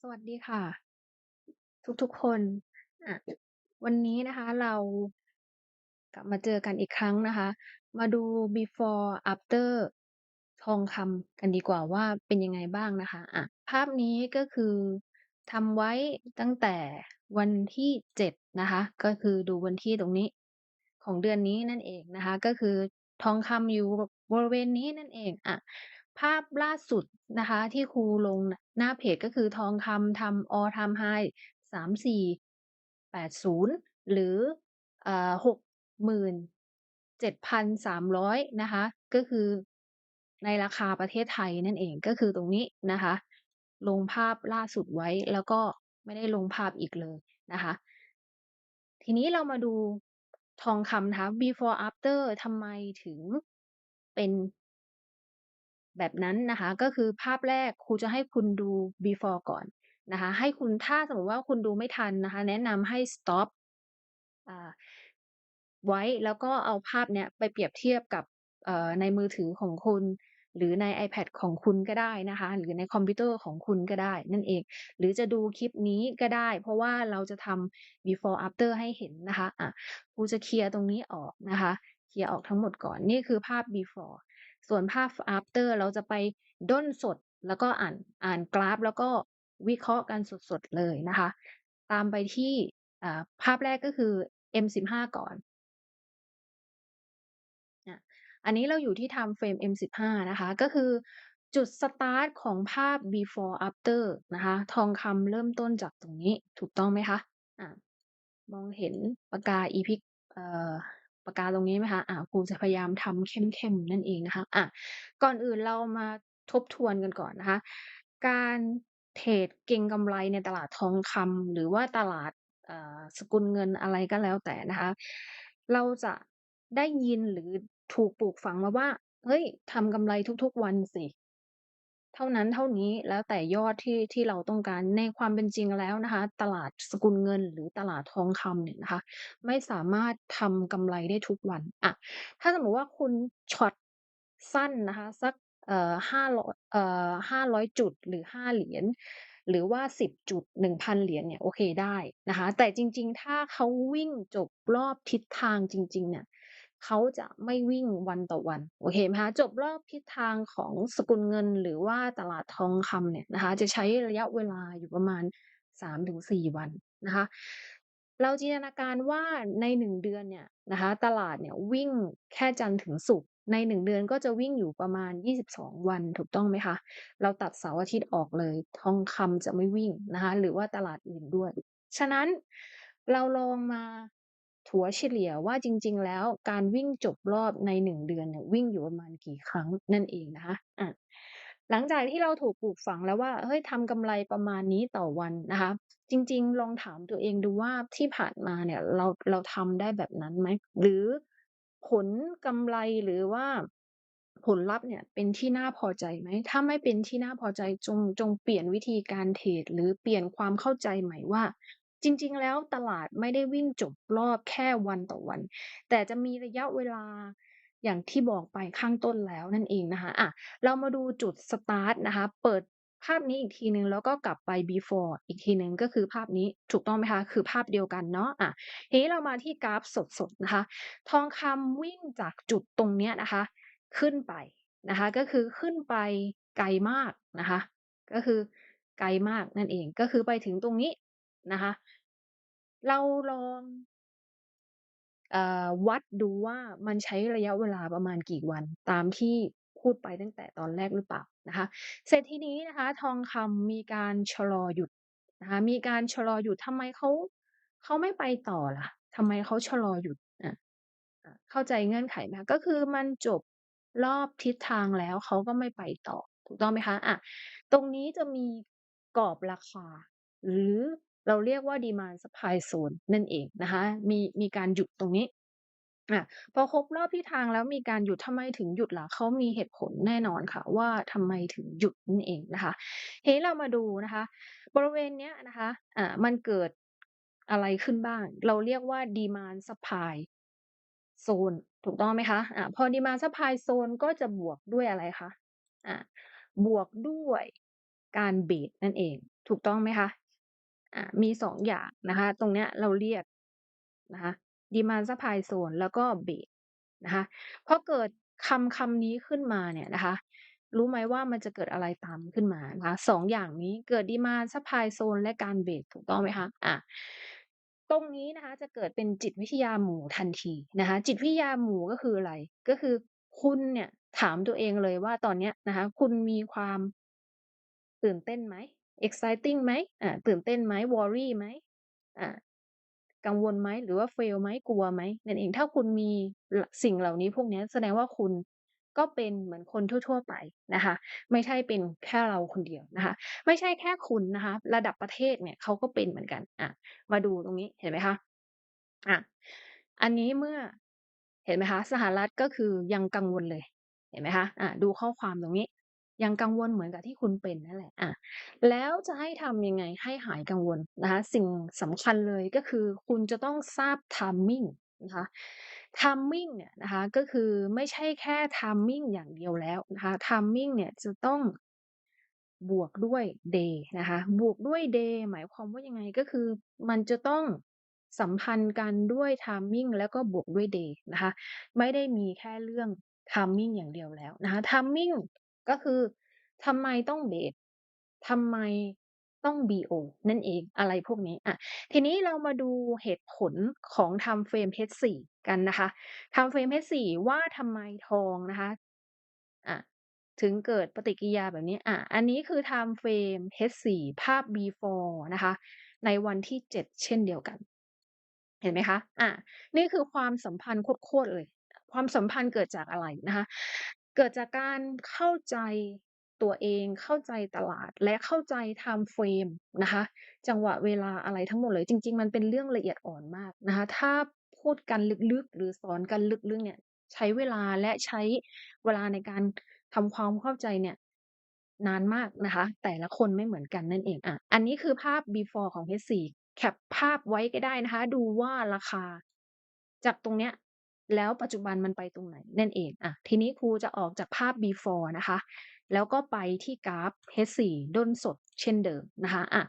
สวัสดีค่ะ ทุกๆคนอะวันนี้นะคะเรากลับมาเจอกันอีกครั้งนะคะ มาดู Before After ทองคำกันดีกว่าว่าเป็นยังไงบ้างนะคะอะภาพนี้ก็คือทำไว้ตั้งแต่วันที่7นะคะ ก็คือดูวันที่ตรงนี้ของเดือนนี้นั่นเองนะคะ ก็คือทองคำอยู่บริเวณนี้นั่นเองอะภาพล่าสุดนะคะ ที่ครูลง หน้าเพจก็คือทองคำทำ All Time High 3480หรืออ่นเจ็ดพันสา67,300นะคะ ก็คือในราคาประเทศไทยนั่นเองก็คือตรงนี้นะคะ ลงภาพล่าสุดไว้แล้วก็ไม่ได้ลงภาพอีกเลยนะคะ ทีนี้เรามาดูทองคำนะคะ Before After ทำไมถึงเป็น แบบนั้นนะคะ ก็คือภาพแรกครูจะให้คุณดู Before ก่อนนะคะ ให้คุณถ้าสมมติว่าคุณดูไม่ทันนะคะ แนะนำให้สต็อปไว้แล้วก็เอาภาพเนี้ยไปเปรียบเทียบกับในมือถือของคุณ หรือใน iPad ของคุณก็ได้นะคะ หรือในคอมพิวเตอร์ของคุณก็ได้ นั่นเอง หรือจะดูคลิปนี้ก็ได้ เพราะว่าเราจะทำ Before After ให้เห็นนะคะอะครูจะเคลียร์ตรงนี้ออกนะคะ เคลียร์ออกทั้งหมดก่อนนี่คือภาพ Before ส่วนภาพ After เราจะไปด้นสดแล้วก็อ่านอ่านกราฟ แล้วก็วิเคราะห์กันสดๆเลยนะคะ ตามไปที่ภาพแรกก็คือ M15 ก่อนอันนี้เราอยู่ที่ Time Frame M15 นะคะ ก็คือจุดสตาร์ตของภาพ Before After นะคะ ทองคำเริ่มต้นจากตรงนี้ถูกต้องไหมคะ?อะมองเห็นปากกาอีพิกเอ่อ ปากกาตรงนี้ไหมคะ?อ่าครูจะพยายามทำเข้มๆนั่นเองนะคะอะก่อนอื่นเรามาทบทวนกันก่อนนะคะ การเทรดเก็งกำไรในตลาดทองคำหรือว่าตลาดสกุลเงินอะไรก็แล้วแต่นะคะ เราจะได้ยินหรือถูกปลูกฝังมาว่าเฮ้ยทำกำไรทุกๆวันสิ เท่านั้นเท่านี้ แล้วแต่ยอดที่ ที่เราต้องการ ในความเป็นจริงแล้วนะคะ ตลาดสกุลเงิน หรือตลาดทองคำเนี่ยนะคะ ไม่สามารถทำกำไรได้ทุกวัน อะ ถ้าสมมุติว่าคุณช็อตสั้นนะคะ สัก เอ่อ500เอ่อ 500 จุด หรือ 5 เหรียญ หรือว่า 10 จุด 1,000 เหรียญเนี่ย โอเค ได้นะคะ แต่จริง ๆ ถ้าเขาวิ่งจบรอบทิศทางจริง ๆ เนี่ย เขาจะไม่วิ่งวันต่อวันโอเคไหมคะจบรอบทิศทางของสกุลเงินหรือว่าตลาดทองคำเนี่ยนะคะจะใช้ระยะเวลาอยู่ประมาณ 3-4 วันนะคะเราจินตนาการว่าใน1เดือนเนี่ยนะคะตลาดเนี่ยวิ่งแค่จันทร์ถึงศุกร์ใน1เดือนก็จะวิ่งอยู่ประมาณ 22 วันถูกต้องไหมคะ?เราตัดเสาร์อาทิตย์ออกเลย ทองคำจะไม่วิ่งนะคะหรือว่าตลาดอื่นด้วย ฉะนั้นเราลองมา ถัวเฉลี่ยว่าจริง ๆ แล้วการวิ่งจบรอบใน 1 เดือนเนี่ยวิ่งอยู่ประมาณกี่ครั้งนั่นเองนะคะอะหลังจากที่เราถูกปลูกฝังแล้วว่าเฮ้ยทำกำไรประมาณนี้ต่อวันนะคะ จริง ๆ ลองถามตัวเองดูว่าที่ผ่านมาเนี่ยเราเราทำได้แบบนั้นไหม?หรือผลกำไรหรือว่าผลลัพธ์เนี่ยเป็นที่น่าพอใจไหม?ถ้าไม่เป็นที่น่าพอใจจงจงเปลี่ยนวิธีการเทรดหรือเปลี่ยนความเข้าใจใหม่ว่า จริง ๆ แล้วตลาดไม่ได้วิ่งจบรอบแค่วันต่อวัน แต่จะมีระยะเวลาอย่างที่บอกไปข้างต้นแล้วนั่นเองนะคะ อะ เรามาดูจุดสตาร์ตนะคะ เปิดภาพนี้อีกทีหนึ่งแล้วก็กลับไป Before อีกทีหนึ่งก็คือภาพนี้ถูกต้องไหมคะ?คือภาพเดียวกันเนาะอะทีนี้เรามาที่กราฟสดๆนะคะ ทองคำวิ่งจากจุดตรงเนี้ยนะคะ ขึ้นไปนะคะ ก็คือขึ้นไปไกลมากนะคะ ก็คือไกลมากนั่นเอง ก็คือไปถึงตรงนี้ นะคะ เราลองอวัดดูว่ามันใช้ระยะเวลาประมาณกี่วันตามที่พูดไปตั้งแต่ตอนแรกหรือเปล่านะคะ เสร็จทีนี้นะคะ ทองคำมีการชะลอหยุดนะคะ มีการชะลอหยุดทำไมเขาเขาไม่ไปต่อล่ะทำไมเขาชะลอหยุด?อะอะเข้าใจเงื่อนไขไหม?ก็คือมันจบรอบทิศทางแล้วเขาก็ไม่ไปต่อ ถูกต้องไหมคะ?อะตรงนี้จะมีกรอบราคา หรือ เราเรียกว่า Demand Supply Zone นั่นเองนะคะ มีมีการหยุดตรงนี้อะพอครบรอบทิศทางแล้วมีการหยุดทำไมถึงหยุดล่ะ?เขามีเหตุผลแน่นอนค่ะ ว่าทำไมถึงหยุดนั่นเองนะคะทีนี้เรามาดูนะคะ บริเวณเนี้ยนะคะอ่ามันเกิดอะไรขึ้นบ้าง เราเรียกว่า Demand Supply Zone ถูกต้องไหมคะ?อะพอ Demand Supply Zone ก็จะบวกด้วยอะไรคะ?อะบวกด้วยการเบรกนั่นเอง ถูกต้องไหมคะ? อ่ามี2องอย่างนะคะ ตรงเนี้ยเราเรียกนะคะ Demand Supply Zone แล้วก็เบสนะคะพอเกิดคำคำนี้ขึ้นมาเนี่ยนะคะ รู้ไหมว่ามันจะเกิดอะไรตามขึ้นมานะคะ?2องอย่างนี้เกิด Demand Supply Zone และการเบรถูกต้องไหมคะ?อาตรงนี้นะคะจะเกิดเป็นจิตวิทยาหมู่ทันทีนะคะ จิตวิทยาหมู่ก็คืออะไร?ก็คือคุณเนี่ยถามตัวเองเลยว่าตอนเนี้ยนะคะ คุณมีความตื่นเต้นไหม? Exciting ไหม?อ่าตื่นเต้นไหม? worry ไหม?อ่ากังวลไหม?หรือว่า fail ไหม?กลัวไหม?นั่นเองถ้าคุณมีสิ่งเหล่านี้พวกนี้แสดงว่าคุณก็เป็นเหมือนคนทั่ว ๆ ไปนะคะ ไม่ใช่เป็นแค่เราคนเดียวนะคะ ไม่ใช่แค่คุณนะคะ ระดับประเทศเนี่ยเขาก็เป็นเหมือนกัน อ่ามาดูตรงนี้เห็นไหมคะ?อ่าอันนี้เมื่อเห็นไหมคะ?สหรัฐก็คือยังกังวลเลย เห็นไหมคะ?อ่าดูข้อความตรงนี้ ยังกังวลเหมือนกับที่คุณเป็นนั่นแหละอาแล้วจะให้ทำยังไงให้หายกังวลนะคะ?สิ่งสำคัญเลยก็คือคุณจะต้องทราบ timing นะคะ timing เนี่ยนะคะก็คือไม่ใช่แค่ timing อย่างเดียวแล้วนะคะ timing เนี่ยจะต้องบวกด้วย day นะคะบวกด้วย day หมายความว่ายังไง?ก็คือมันจะต้องสัมพันธ์กันด้วย timing แล้วก็บวกด้วย day นะคะไม่ได้มีแค่เรื่อง timing อย่างเดียวแล้วนะคะ timing ก็คือทำไมต้องเบรกทำไมต้อง BO นั่นเองอะไรพวกนี้อาทีนี้เรามาดูเหตุผลของ Time Frame H4 กันนะคะ Time Frame H4 ว่าทำไมทองนะคะอาถึงเกิดปฏิกิริยาแบบนี้อาอันนี้คือ Time Frame H4 ภาพ Before นะคะ ในวันที่ 7 เช่นเดียวกัน เห็นไหมคะ?อานี่คือความสัมพันธ์โคตรๆเลย ความสัมพันธ์เกิดจากอะไรนะคะ? เกิดจากการเข้าใจตัวเอง เข้าใจตลาด และเข้าใจ Time Frame นะคะ จังหวะเวลาอะไรทั้งหมดเลย จริง ๆ มันเป็นเรื่องละเอียดอ่อนมากนะคะ ถ้าพูดกันลึกๆ หรือสอนกันลึกๆ เนี่ย ใช้เวลาและใช้เวลาในการทำความเข้าใจเนี่ย นานมากนะคะ แต่ละคนไม่เหมือนกันนั่นเองอาอันนี้คือภาพ Before ของ H4 แคปภาพไว้ก็ได้นะคะ ดูว่าราคา จากตรงเนี้ย แล้วปัจจุบันมันไปตรงไหนนั่นเองอาทีนี้ครูจะออกจากภาพ Before นะคะ แล้วก็ไปที่กราฟ H4 ด้นสดเช่นเดิมนะคะอา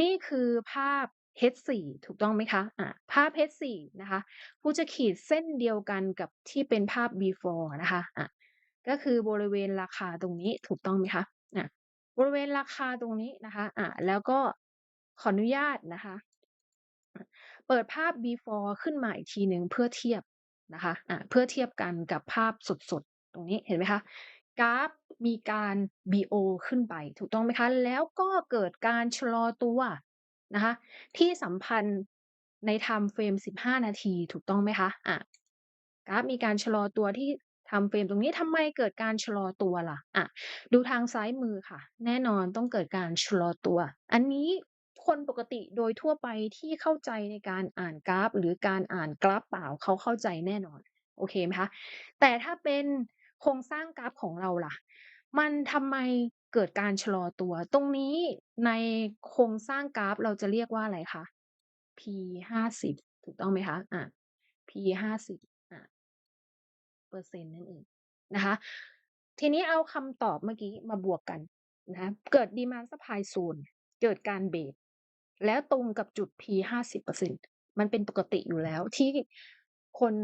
นี่คือภาพ H4 ถูกต้องไหมคะ?อาภาพ H4 นะคะครูจะขีดเส้นเดียวกันกับที่เป็นภาพ Before นะคะอาก็คือบริเวณราคาตรงนี้ถูกต้องไหมคะ?อาบริเวณราคาตรงนี้นะคะอาแล้วก็ขออนุญาตนะคะ เปิดภาพ Before ขึ้นมาอีกทีหนึ่งเพื่อเทียบ นะคะอาเพื่อเทียบกันกับภาพสดๆ ตรงนี้เห็นไหมคะ?กราฟมีการ BO ขึ้นไปถูกต้องไหมคะ?แล้วก็เกิดการชะลอตัวนะคะ ที่สัมพันธ์ใน Time Frame 15 นาทีถูกต้องไหมคะ?อากราฟมีการชะลอตัวที่ Time Frame ตรงนี้ทำไมเกิดการชะลอตัวล่ะ?อาดูทางซ้ายมือค่ะ แน่นอนต้องเกิดการชะลอตัว อันนี้ คนปกติโดยทั่วไปที่เข้าใจในการอ่านกราฟ หรือการอ่านกราฟเปล่าเขาเข้าใจแน่นอน โอเคไหมคะ?แต่ถ้าเป็นโครงสร้างกราฟของเราล่ะ มันทำไมเกิดการชะลอตัว?ตรงนี้ในโครงสร้างกราฟเราจะเรียกว่าอะไรคะ? P50 ถูกต้องไหมคะ?อา P50 อาเปอร์เซ็นต์นั่นเองนะคะ ทีนี้เอาคำตอบเมื่อกี้มาบวกกันนะคะเกิด Demand Supply Zone เกิดการเบรก แล้วตรงกับจุด P50% มันเป็นปกติอยู่แล้วที่คน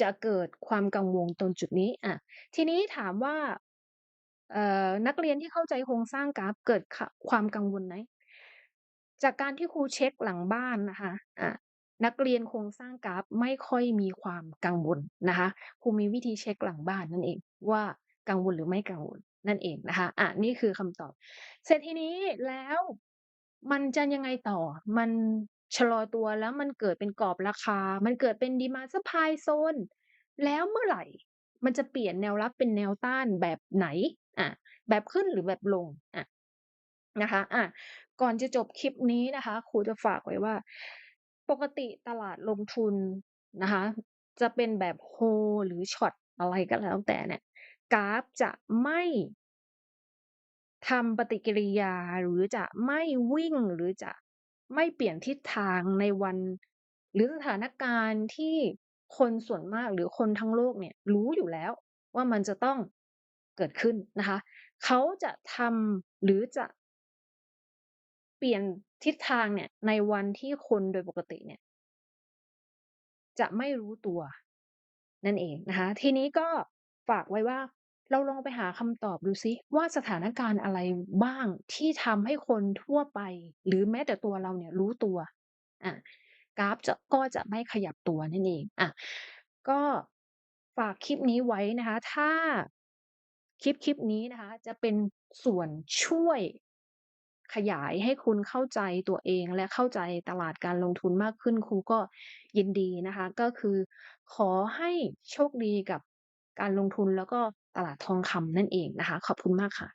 จะเกิดความกังวลตรงจุดนี้อาทีนี้ถามว่าเอ่อนักเรียนที่เข้าใจโครงสร้างกราฟเกิดขความกังวลไหม?จากการที่ครูเช็กหลังบ้านนะคะอานักเรียนโครงสร้างกราฟไม่ค่อยมีความกังวลนะคะครูมีวิธีเช็กหลังบ้านนั่นเองว่ากังวลหรือไม่กังวลนั่นเองนะคะอานี่คือคำตอบ เสร็จทีนี้แล้ว มันจะยังไงต่อ?มันชะลอตัวแล้วมันเกิดเป็นกรอบราคา มันเกิดเป็น Demand Supply Zone แล้วเมื่อไหร่ มันจะเปลี่ยนแนวรับเป็นแนวต้านแบบไหน?อาแบบขึ้นหรือแบบลง?อานะคะอาก่อนจะจบคลิปนี้นะคะ ครูจะฝากไว้ว่า ปกติตลาดลงทุนนะคะ จะเป็นแบบ Hold หรือช็อตอะไรก็แล้วแต่เนี่ย กราฟจะไม่ ทำปฏิกิริยาหรือจะไม่วิ่งหรือจะไม่เปลี่ยนทิศทางในวัน หรือสถานการณ์ที่คนส่วนมากหรือคนทั้งโลกเนี่ยรู้อยู่แล้วว่ามันจะต้องเกิดขึ้นนะคะ เขาจะทำหรือจะเปลี่ยนทิศทางเนี่ยในวันที่คนโดยปกติเนี่ย จะไม่รู้ตัวนั่นเองนะคะ ทีนี้ก็ฝากไว้ว่า เราลองไปหาคำตอบดูซิว่าสถานการณ์อะไรบ้างที่ทำให้คนทั่วไป หรือแม้แต่ตัวเราเนี่ยรู้ตัวอ่ากราฟจะก็จะไม่ขยับตัวนั่นเองอะก็ฝากคลิปนี้ไว้นะคะ ถ้าคลิปคลิปนี้นะคะ จะเป็นส่วนช่วยขยายให้คุณเข้าใจตัวเองและเข้าใจตลาดการลงทุนมากขึ้นครูก็ยินดีนะคะ ก็คือขอให้โชคดีกับการลงทุนแล้วก็ ตลาดทองคำนั่นเองนะคะ ขอบคุณมากค่ะ